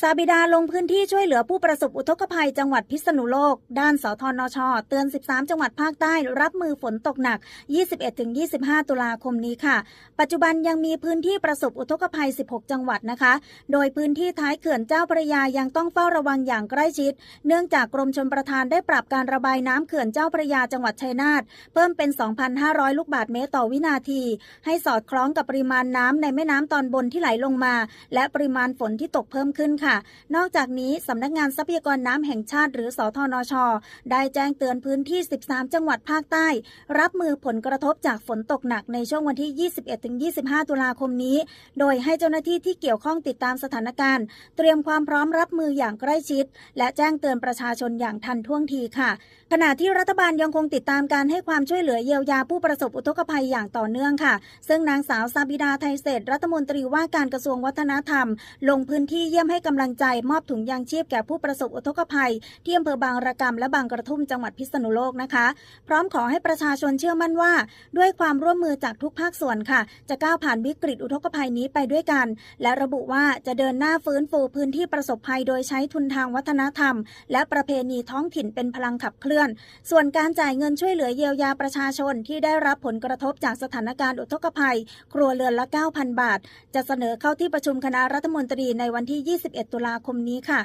ซาบิดาลงพื้นที่ช่วยเหลือผู้ประสบอุทกภัยจังหวัดพิษณุโลก ด้านสทนช เตือน 13 จังหวัดภาคใต้ รับมือฝนตกหนัก 21-25 ตุลาคมนี้ค่ะ ปัจจุบันยังมีพื้นที่ประสบอุทกภัย 16 จังหวัดนะคะ โดยพื้นที่ท้ายเขื่อนเจ้าพระยายังต้องเฝ้าระวังอย่างใกล้ชิด เนื่องจากกรมชลประทานได้ปรับการระบายน้ำเขื่อนเจ้าพระยาจังหวัดชัยนาทเพิ่มเป็น 2,500 ลูกบาศก์เมตรต่อวินาที ให้สอดคล้องกับปริมาณน้ำในแม่น้ำตอนบนที่ไหลลงมา และปริมาณฝนที่ตกเพิ่มขึ้นค่ะนอกจากนี้สำนักงานทรัพยากรน้ำแห่งชาติ หรือสทนช ได้แจ้งเตือนพื้นที่ 13 จังหวัดภาคใต้ รับมือผลกระทบจากฝนตกหนักในช่วงวันที่ 21-25 ตุลาคมนี้ โดยให้เจ้าหน้าที่ที่เกี่ยวข้องติดตามสถานการณ์ เตรียมความพร้อมรับมืออย่างใกล้ชิด และแจ้งเตือนประชาชนอย่างทันท่วงทีค่ะ ขณะที่รัฐบาลยังคงติดตามการให้ความช่วยเหลือเยียวยาผู้ประสบอุทกภัยอย่างต่อเนื่องค่ะ ซึ่งนางสาวซาบิดาไทยเศษรัฐมนตรีว่าการกระทรวงวัฒนธรรม ลงพื้นที่เยี่ยมให้กำลังใจมอบถุงยางชีพแก่ผู้ประสบอุทกภัย ที่อำเภอบางระกำและบางกระทุ่มจังหวัดพิษณุโลกนะคะ พร้อมขอให้ประชาชนเชื่อมั่นว่า ด้วยความร่วมมือจากทุกภาคส่วนค่ะ จะก้าวผ่านวิกฤตอุทกภัยนี้ไปด้วยกัน และระบุว่าจะเดินหน้าฟื้นฟูพื้นที่ประสบภัย โดยใช้ทุนทางวัฒนธรรม และประเพณีท้องถิ่นเป็นพลังขับเคลื่อน ส่วนการจ่ายเงินช่วยเหลือเยียวยาประชาชนที่ได้รับผลกระทบจากสถานการณ์อุทกภัย ครัวเรือนละ 9,000 บาท จะเสนอเข้าที่ประชุมคณะรัฐมนตรีในวันที่ 21ตุลาคมนี้ค่ะ